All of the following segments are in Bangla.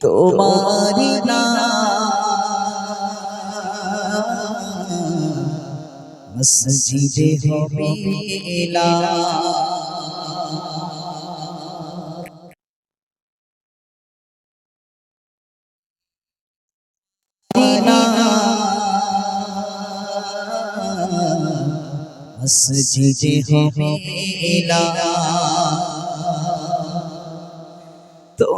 তোমারি মসজিদে হবে মসজিদে হবে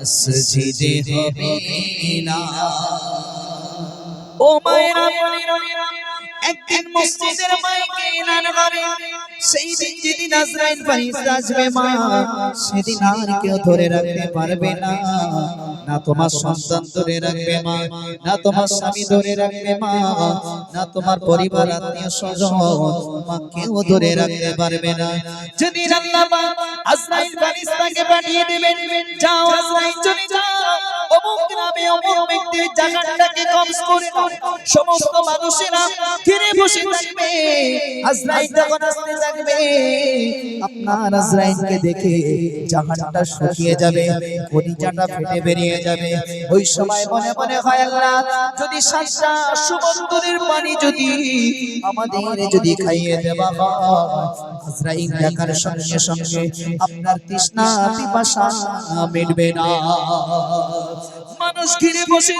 মসজিদে হবে না ও মায়েরা একদিন মসজিদের মাইকে এলান হবে সেই দিন যেদিন আজরাইল ফেরেশতা আসবে মা, সেদিন আর কেউ ধরে রাখতে পারবে না। না তোমার সন্তান ধরে রাখবে মা, না তোমার স্বামী ধরে রাখবে মা, না তোমার পরিবার, আত্মীয় স্বজন, মা কেউ ধরে রাখতে পারবে না। যদি আল্লাহ পাক আজরাইল ফেরেশতাকে পাঠিয়ে দিবেন, যাও আজরাইল চলে যাও। অমুক গ্রামে অমুক ব্যক্তির জায়গাটাকে কবজ করে সমস্ত মানুষেরা ঘিরে বসে থাকবে। আজরাইল যখন আসতে থাকবে। আপনার আজরাইলকে দেখে জাহানটা শুকিয়ে যাবে কলিজাটা ফেটে বেরিয়ে যাবে। ওই সময় মনে মনে হয় আল্লাহ যদি সাতটা সমুদ্রের পানি যদি আমাদের যদি খাইয়ে দেওয়া আজরাইল দেখার সঙ্গে সঙ্গে আপনার তৃষ্ণা পিপাসা মিটবে না। মানুষ ঘিরে বসে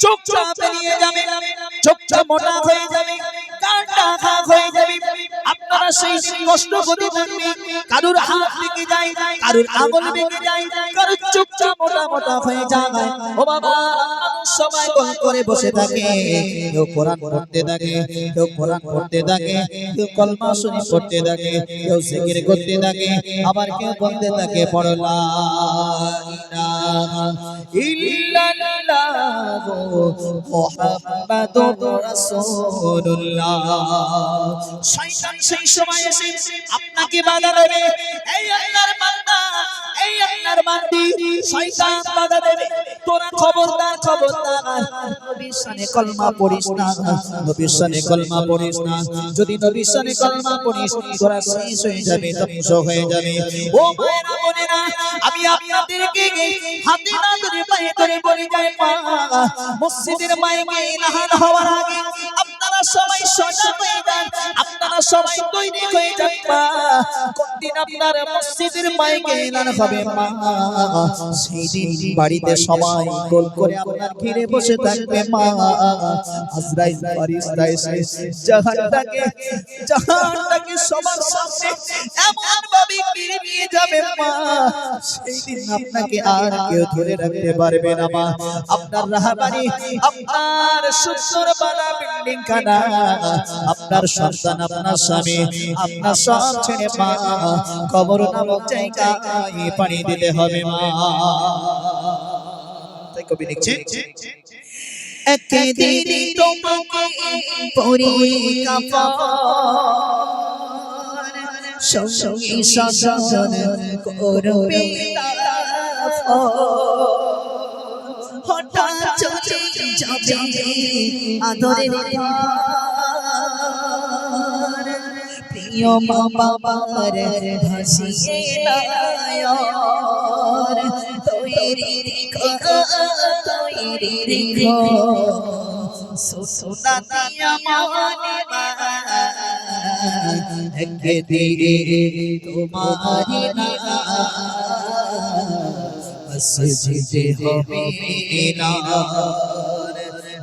চুপচাপ বেরিয়ে যাবে। চোখটা মোটা হয়ে যাবে। কানটা হয়ে যাবে। আপনারা সেই কষ্ট করে থাকবে কারুর হাত যায়, কারুর আঙুল যায়, কারুর মোটা মোটা হয়ে যায়। ও বাবা বসে থাকে। আবার কেউ বলতে থাকে পড়লা শয়তান সেই সময় এসে আপনাকে বাধা দেবে। এই আল্লাহর বান্দা, এই আল্লাহর বান্দি, শয়তান বাধা দেবে। তোরা খবরদার খবরদার। নবীর কলমা পড়িস না। নবীর কলমা পড়িস না। যদি নবীর শানে কলমা পড়িস, তোরা শেষ হয়ে যাবে, ধ্বংস হয়ে যাবে। ও মায়েরা বোনেরা, আমি আপনাদেরকে হাতে না ধরে পায়ে ধরে বলে যাই মসজিদের মাইকে নাহান হওয়ার আগে সবাই সজাগ হয়ে যান। আপনারা সবাই তৈরি হয়ে যান কোনদিন আপনার মসজিদের মাইকে এলান হবে, মা। সেই দিন বাড়িতে সবাই গোল করে আপনার ঘিরে বসে থাকবে, মা। আজরাইল ফারিস্তা এসে জাহানটাকে জাহানটাকে সবার সামনে এমন ভাবে মেরে নিয়ে যাবে, মা। সেই দিন আপনাকে আর কেউ ধরে রাখতে পারবে না, মা। আপনার রাহাবাড়ি আপনার সুন্দর বানা বিল্ডিং খানা আপনার সন্তান, আপনার স্বামী, আপনার সব ছেড়ে মা, কবর নামক জায়গায় পানি দিতে হবে মা। তাই কবি লিখছে একদিন তোমাকে পরীক্ষা সঙ্গে সাজন করবে হঠাৎ যাবে আদরের প্রিয় মা বাবার ভাসিয়ে নায়র তৈরি রেখো তৈরি রেখো সোনা দিয়া মনে তোমারি না মসজিদে হবে না।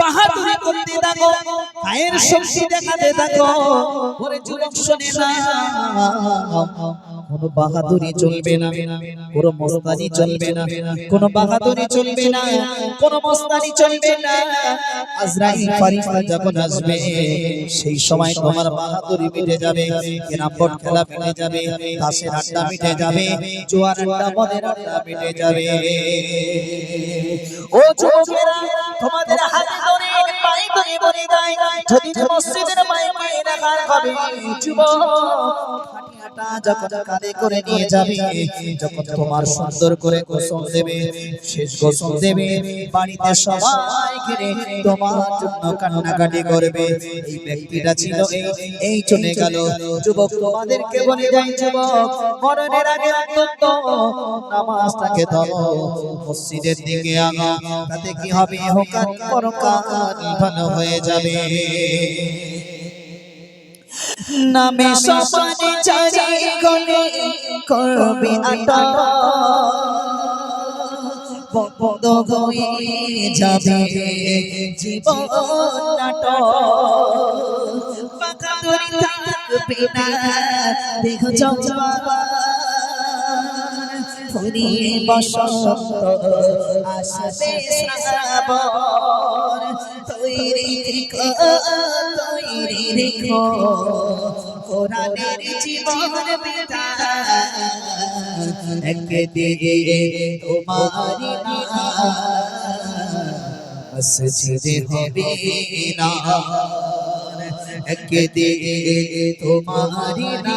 বাহাদুরি করতে থাকো। আয়ের শক্তি দেখাতে থাকো। ওরে যুবক শোনে না। কোনো বাহাদুরি চলবে না, কোনো মস্তানি চলবে না, কোনো বাহাদুরি চলবে না, কোনো মস্তানি চলবে না। আজরাইল ফারিস্তা যখন আসবে, সেই সময় তোমার বাহাদুরি মিটে যাবে, কেরামবোর্ড খেলা মিটে যাবে তাসের আড্ডা মিটে যাবে, জোয়ার আড্ডা, মদের আড্ডা মিটে যাবে। ও যুবকেরা, তোমাদের হাতে ধরে ধরে বলে দেয় যদি মসজিদের মাইকে রাখার হবে যখন কাঁধে করে নিয়ে যাবে যখন তোমার সুন্দর করে গোসল দেবে শেষ গোসল দেবে বাড়িতে সবাই ঘিরে তোমার জন্য কান্নাকাটি করবে এই ব্যক্তিটা ছিল এই এই চলে গেল। যুবক তোমাদেরকে বলে যাই যুবক? মরণের আগে অন্তত নামাজটাকে ধরো মসজিদের দিকে আগা তাতে কি হবে? ভালো হয়ে যাবে। নামে সপানে চারি গলে করবে আটা বন্ধ হয়ে যাবে। জীবন নাটক। বাকাদরি থাকবে না। দেহ জমা। ফুরিয়ে বসন্ত আসবে শ্রাবণ, তৈরি রেখো তৈরি রেখো কোরআনের জীবন বিধান, একদিকে তোমারি মসজিদে হবে না একদিকে তোমারি না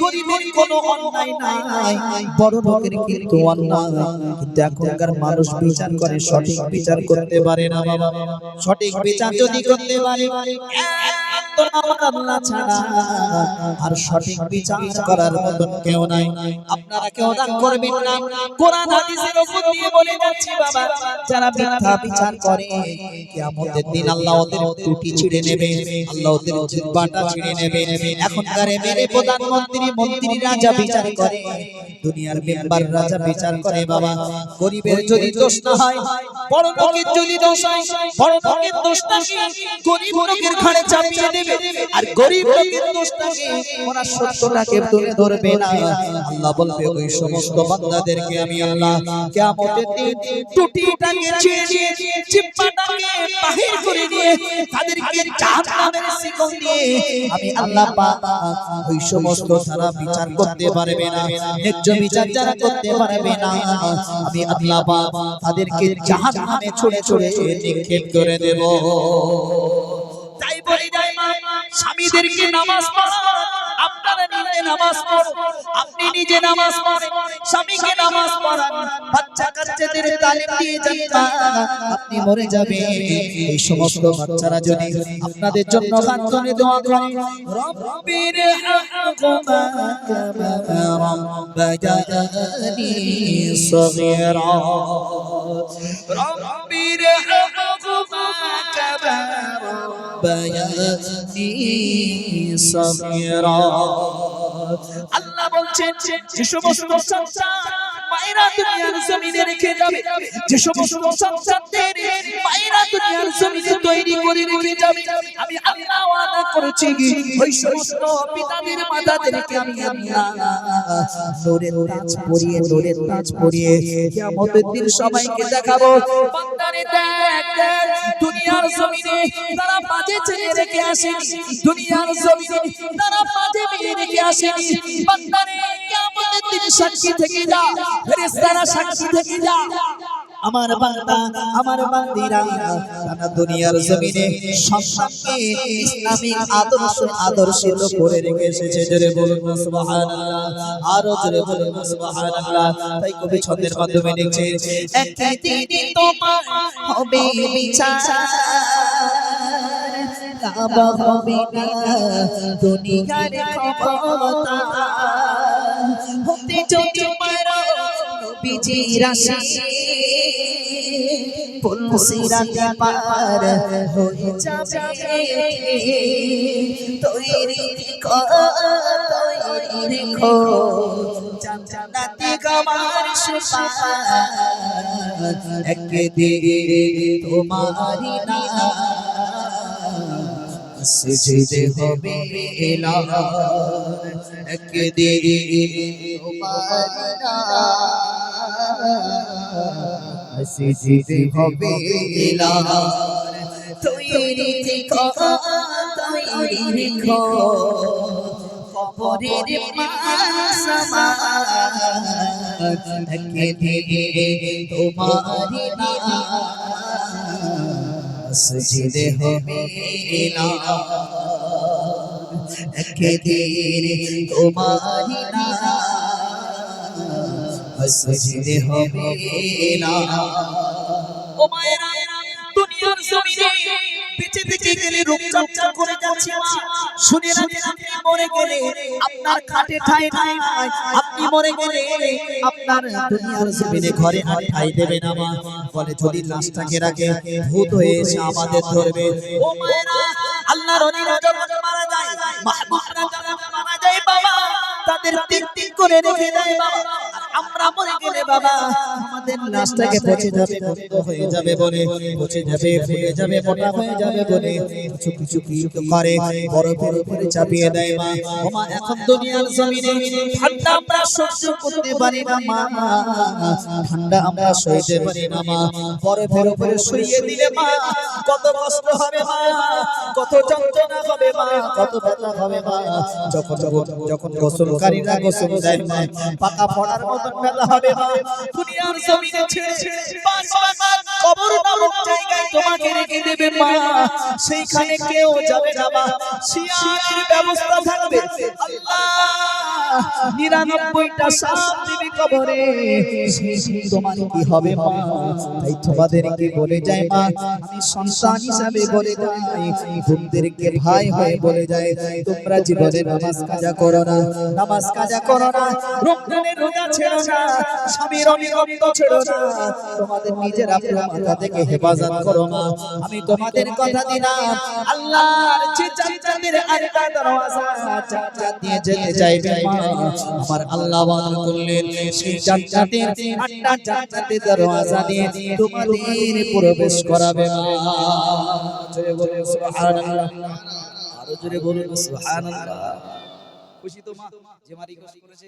গরিবের কোনো অন্যায় নাই। বড় লোকের কিন্তু অন্যায়। কিন্তু এখনকার মানুষ বিচার করে সঠিক বিচার করতে পারে না বাবা। সঠিক বিচার যদি করতে পারে না দিন আল্লাহ ওদের ছিঁড়ে নেবে আল্লাহ ওদের ছিঁড়ে নেবে এখনকার এমএলএ প্রধানমন্ত্রী মন্ত্রী রাজা বিচার করে দুনিয়ার মেম্বার রাজা বিচার করে বাবা গরিবের যদি দোষ না হয় বড় লোকের যদি দোষ হয় বড় লোকের দোষটাকে গরিব লোকের ঘাড়ে চাপিয়ে দেবে আর গরিব লোকের ওরা সত্যটাকে ধরবে না। আল্লাহ বলবে, ওই সমস্ত বান্দাদেরকে আমি আল্লাহ কিয়ামতের দিন বাহির করে দিয়ে, তাদেরকে জাহান্নামের শিকল দিয়ে আমি আল্লাহ পাক ওই সমস্ত বিচার করতে পারবে না, ন্যায্য বিচার যারা করতে পারবে না, আমি আল্লাহ পাক তাদেরকে জাহান্নামে নিক্ষেপ করে দেব। তাই বলি মা স্বামীদেরকে নামাজ আপনারা নিজে নামাজ পড়ো। আপনি নিজে নামাজ পড়েন। স্বামীকে নামাজ পড়ান। বাচ্চা কাচ্চাদের তালিম দিয়ে যান। আপনি মরে যাবে এই সমস্ত বাচ্চারা যদি আপনাদের জন্য কান্তনে দোয়া করে, রব্বির সগীরা রব্বির হাকুমা কামা আল্লাহ বলছেন যে সমস্ত সন্তান মায়েরা দুনিয়ার জমিনে রেখে যাবে। যে সমস্ত সন্তানদের মায়েরা দুনিয়ার জমিনে তৈরি করে রেখে যাবে। আমি আল্লাহ ওয়াদা করেছি ওই সমস্ত পিতাদের মাতাদেরকে আমি নূরের তাজ পরিয়ে, নূরের তাজ পরিয়ে কিয়ামতের দিন সবাইকে দেখাবো। বান্দারে দেখ দুনিয়ার জমিনে তারা বাজে ছেড়ে রেখে আসেনি। দুনিয়ার জমিনে তারা বাজে মেয়ে রেখে আসেনি। বান্দারে কিয়ামতের সাক্ষী থেকে যা, ফেরেশতারা সাক্ষী থেকে যা। আমার বান্দা, আমার বান্দিরা, সারা দুনিয়ার জমিনে সন্তানকে ইসলামিক আদর্শ আদর্শিত করে রেখে এসেছে। জোরে বলুন, সুবহানাল্লাহ। আরও জোরে বলুন, সুবহানাল্লাহ। তাই কবি ছন্দের মাধ্যমে লিখছে একদিন তোমার হবে বিচার, কাবা হবে না দুনিয়ার ক্ষমতা। হতে যদি পারো নবীজি রাশি পুলসিরাতে পার হয়ে যাবে। তৈরি কো তৈরি কো জান্নাতে গমার সুপার। একদিন তোমারি না সিজদে হবে একদিন সিজদে হবে তৈরি থেকো তৈরি রেখো কবরের একদিন তোমারি না সজিদে হবে একদিন তোমারি না সজিদে হবে না ও মায়েরা দুনিয়ার জমিনে বেঁচে বেঁচে গেলে রূপচর্চা করে যাচ্ছে মা শুনে রাখেন আপনি মরে গেলে আপনার খাটে ঠাই নাই আপনি মনে করে? আপনার দুনিয়ার জমিনে ঘরে আর ঠাই দেবে না মা। বলে, যদি লাশটাকে রাখে, ভূত হয়ে এসে আমাদের ধরবে। ও মায়েরা, আল্লাহর অলিরা যখন মারা যায় মাহবুবরা যখন মারা যায়, বাবা। তাদের তিন তিন করে রেখে দেয়, বাবা। আমরা মরে গেলে বাবা, আমাদের লাশটাকে পচে যাবে বন্ধ হয়ে যাবে বলে পচে যাবে, ফুলে যাবে, মোটা হয়ে যাবে বলে কিছু কিছু কিছু করে, বরফের উপরে চাপিয়ে দেয় মা। ও মা এখন দুনিয়ার জমিনে ঠান্ডা আমরা সহ্য করতে পারি না মা। ঠান্ডা আমরা সইতে পারি না মা। বরফের উপরে শুইয়ে দিলে মা কত কষ্ট হবে মা, কত যন্ত্রণা হবে মা, কত ব্যথা হবে মা। যখন যখন গোসলকারীরা গোসল দেয় মা, পাকা পড়ার মতন ব্যথা হবে মা। দুনিয়ার জমিনে ছেড়ে পাঁচ পাঁচ কবর নামক জায়গায় তোমাকে রেখে দেবে মা। সেইখানে কেউ যাবে না মা। শিয়ারের ব্যবস্থা থাকবে। নিরানব্বইটা শ্বাস দেবে কবরে তোমার কি হবে মা? তাই তোমাদেরকে বলে যায় মা, আমি সন্তান হিসাবে বলে যাই বোনদেরকে ভাই হয়ে বলে যায় তোমরা জীবনে নামাজ কাজা করো না, নামাজ কাজা করো না, রমজানের রোজা ছেড়ো না, স্বামীর অনিরন্ত ছেড়ো না, তোমাদের নিজের আপনার মাথা থেকে হেফাজত করো মা, আমি তোমাদের কথা দিলাম, আল্লাহর যে জান্নাতের আটটা দরওয়াজা জান্নাত দিয়ে যেতে চাইবে মা। আমার আল্লাহ ওয়াদা করলেন, সেই জান্নাতের আটটা জান্নাতের দরওয়াজা দিয়ে তোমাদের প্রবেশ করাবে না। জোরে বলুন, সুবহানাল্লাহ। আরও জোরে বলুন, সুবহানাল্লাহ। খুশি তো মা, যে মা রিকোয়েস্ট করেছে।